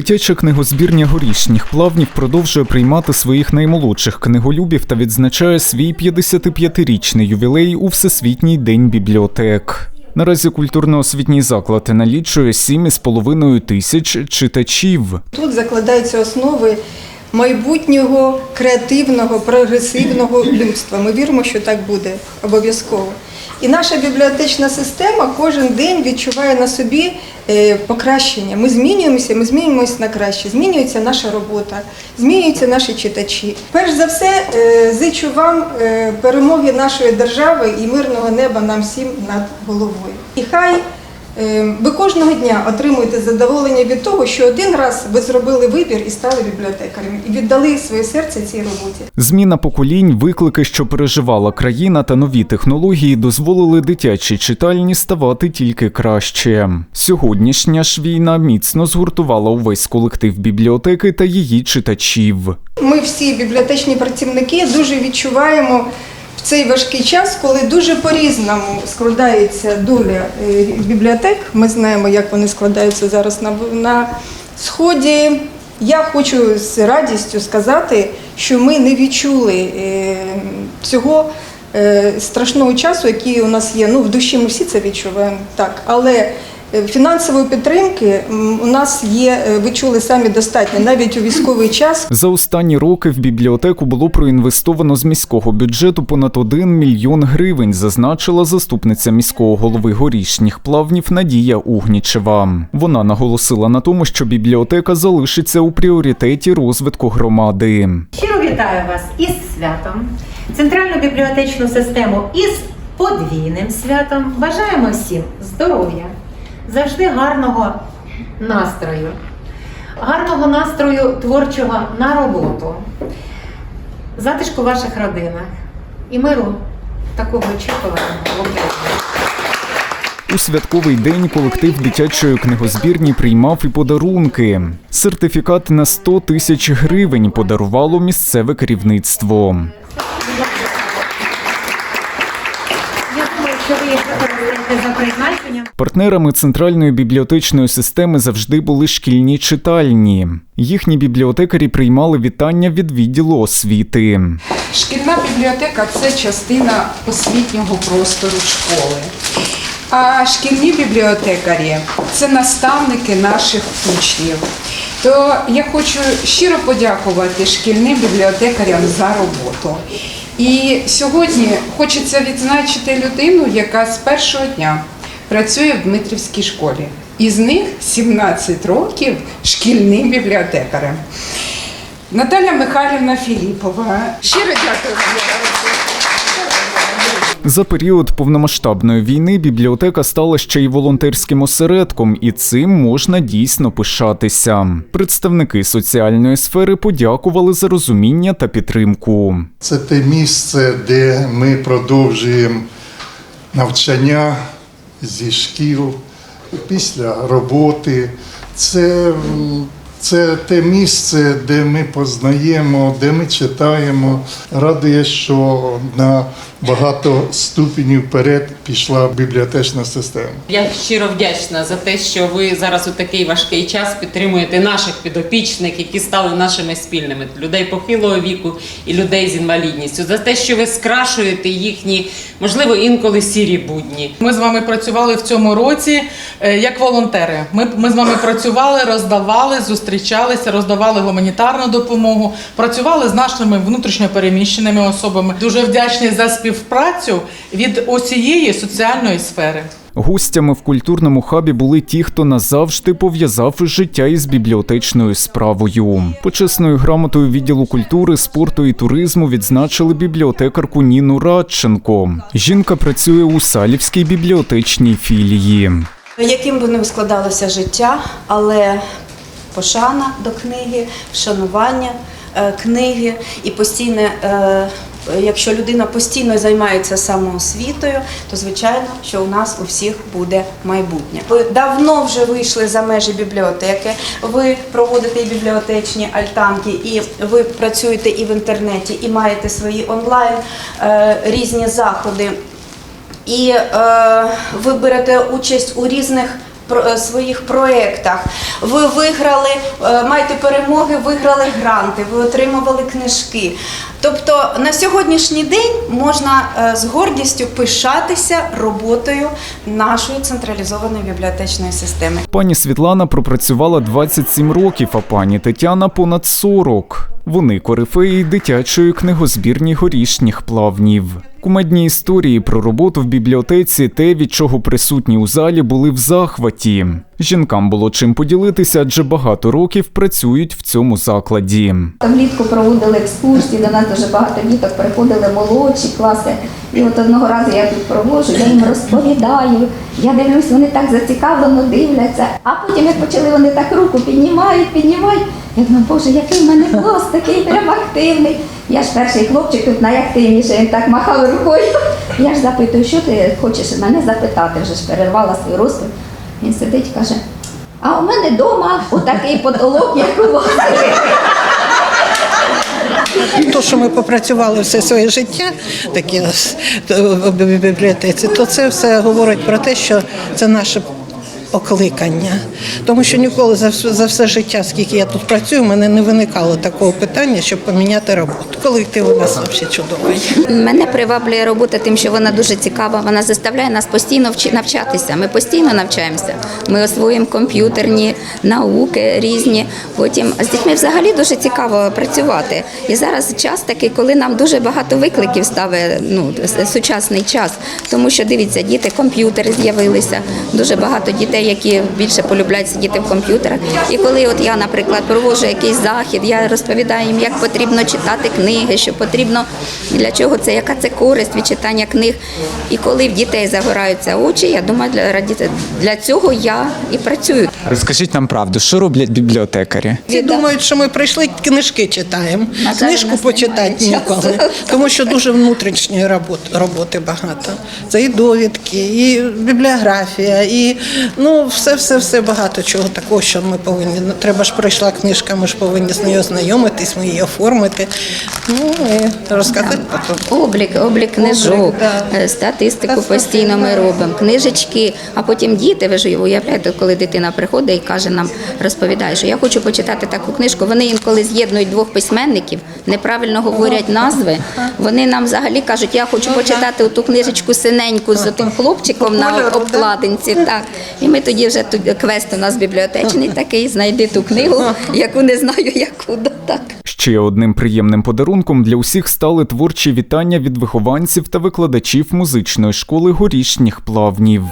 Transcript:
Дитяча книгозбірня горішніх плавнів продовжує приймати своїх наймолодших книголюбів та відзначає свій 55-річний ювілей у Всесвітній день бібліотек. Наразі культурно-освітній заклад налічує 7,5 тисяч читачів. Тут закладаються основи майбутнього креативного, прогресивного людства. Ми віримо, що так буде обов'язково. І наша бібліотечна система кожен день відчуває на собі е, покращення. Ми змінюємося, ми змінюємося на краще. Змінюється наша робота, змінюються наші читачі. Перш за все, е, зичу вам е, перемоги нашої держави і мирного неба нам всім над головою. І хай Ви кожного дня отримуєте задоволення від того, що один раз ви зробили вибір і стали бібліотекарем, і віддали своє серце цій роботі. Зміна поколінь, виклики, що переживала країна, та нові технології дозволили дитячій читальні ставати тільки краще. Сьогоднішня ж війна міцно згуртувала увесь колектив бібліотеки та її читачів. Ми всі бібліотечні працівники дуже відчуваємо в цей важкий час, коли дуже по-різному складається доля е, бібліотек. Ми знаємо, як вони складаються зараз на, на сході. Я хочу з радістю сказати, що ми не відчули е, цього е, страшного часу, який у нас є. Ну, в душі ми всі це відчуваємо, так. Але фінансової підтримки у нас є, е, ви чули самі достатньо, навіть у військовий час. За останні роки в бібліотеку було проінвестовано з міського бюджету понад 1 мільйон гривень, зазначила заступниця міського голови горішніх плавнів Надія Угнічева. Вона наголосила на тому, що бібліотека залишиться у пріоритеті розвитку громади. Щиро вітаю вас із святом, центральну бібліотечну систему із подвійним святом. Бажаємо всім здоров'я, завжди гарного настрою, гарного настрою творчого на роботу, затишку в ваших родинах і миру такого очікуваного У святковий день колектив дитячої книгозбірні приймав і подарунки. Сертифікат на 100 тисяч гривень подарувало місцеве керівництво. Я думаю, що ви їх використаєте за. Партнерами центральної бібліотечної системи завжди були шкільні читальні. Їхні бібліотекарі приймали вітання від відділу освіти. Шкільна бібліотека це частина освітнього простору школи. А шкільні бібліотекарі це наставники наших учнів. То я хочу щиро подякувати шкільним бібліотекарям за роботу. І сьогодні хочеться відзначити людину, яка з першого дня працює в Дмитрівській школі. Із них 17 років шкільним бібліотекарем. Наталя Михайлівна Філіпова. Щиро дякую вам за період повномасштабної війни бібліотека стала ще й волонтерським осередком, і цим можна дійсно пишатися. Представники соціальної сфери подякували за розуміння та підтримку. Це те місце, де ми продовжуємо навчання зі шкіл після роботи. Це, це те місце, де ми познаємо, де ми читаємо. Радує, що на багато ступенів вперед пішла бібліотечна система. Я щиро вдячна за те, що ви зараз у такий важкий час підтримуєте наших підопічних, які стали нашими спільними людей похилого віку і людей з інвалідністю, за те, що ви скрашуєте їхні, можливо, інколи сірі будні. Ми з вами працювали в цьому році е, як волонтери. Ми, ми з вами працювали, роздавали, зустрічалися, роздавали гуманітарну допомогу, працювали з нашими внутрішньопереміщеними особами. Дуже вдячні за співпрацю від усієї соціальної сфери. Гостями в культурному хабі були ті, хто назавжди пов'язав життя із бібліотечною справою. Почесною грамотою відділу культури, спорту і туризму відзначили бібліотекарку Ніну Радченко. Жінка працює у Салівській бібліотечній філії. Яким би не складалося життя, але пошана до книги, вшанування е, книги і постійне. е, Якщо людина постійно займається самоосвітою, то звичайно, що у нас у всіх буде майбутнє. Ви давно вже вийшли за межі бібліотеки. Ви проводите і бібліотечні альтанки, і ви працюєте і в інтернеті, і маєте свої онлайн е, різні заходи і ви берете участь у різних своїх проєктах. Ви виграли, е, маєте перемоги, виграли гранти, ви отримували книжки. Тобто на сьогоднішній день можна е, з гордістю пишатися роботою нашої централізованої бібліотечної системи. Пані Світлана пропрацювала 27 років, а пані Тетяна понад 40. Вони корифеї дитячої книгозбірні горішніх плавнів. Кумедні історії про роботу в бібліотеці, те, від чого присутні у залі, були в захваті. Жінкам було чим поділитися, адже багато років працюють в цьому закладі. Влітку проводили екскурсії, до нас дуже багато діток приходили молодші класи. І от одного разу я тут проводжу, я їм розповідаю. Я дивлюсь, вони так зацікавлено дивляться. А потім, як почали вони так руку піднімають, піднімають. Я думаю, боже, який в мене клас, такий прям активний. Я ж перший хлопчик тут найактивніший, він так махав рукою. Я ж запитую, що ти хочеш мене запитати, вже ж перервала свою розповідь. Він сидить і каже, а у мене вдома отакий потолок, як у вас. То, що ми попрацювали все своє життя, такі в бібліотеці, то це все говорить про те, що це наше покликання. Тому що ніколи за все, за все життя, скільки я тут працюю, в мене не виникало такого питання, щоб поміняти роботу. Колектив у нас взагалі чудовий. Мене приваблює робота тим, що вона дуже цікава. Вона заставляє нас постійно навчатися. Ми постійно навчаємося. Ми освоїмо комп'ютерні науки різні. Потім з дітьми взагалі дуже цікаво працювати. І зараз час такий, коли нам дуже багато викликів ставить ну, сучасний час. Тому що дивіться, діти, комп'ютери з'явилися. Дуже багато дітей, які більше полюбляють сидіти в комп'ютерах. І коли от я, наприклад, проводжу якийсь захід, я розповідаю їм, як потрібно читати книги, що потрібно для чого це, яка це користь від читання книг. І коли в дітей загораються очі, я думаю, для для цього я і працюю. Розкажіть нам правду, що роблять бібліотекарі? Всі думають, що ми прийшли книжки читаємо. На Книжку почитати ніколи, тому що дуже внутрішньої роботи, роботи багато. Це і довідки, і бібліографія, і ну все, все, все багато чого такого, що ми повинні. Ну, Треба ж пройшла книжка, ми ж повинні з нею знайомитись, ми її оформити. Ну і розказати потім. Облік, облік книжок, да. е, статистику постійно ми робимо, книжечки, а потім діти, ви ж уявляєте, коли дитина приходить і каже нам, розповідає, що я хочу почитати таку книжку. Вони інколи з'єднують двох письменників, неправильно говорять назви. Вони нам взагалі кажуть, я хочу почитати ту книжечку синеньку з тим хлопчиком на обкладинці. Так. І ми тоді вже тут квест у нас бібліотечний такий, знайди ту книгу, яку не знаю, яку так. Ще одним приємним подарунком для усіх стали творчі вітання від вихованців та викладачів музичної школи горішніх плавнів.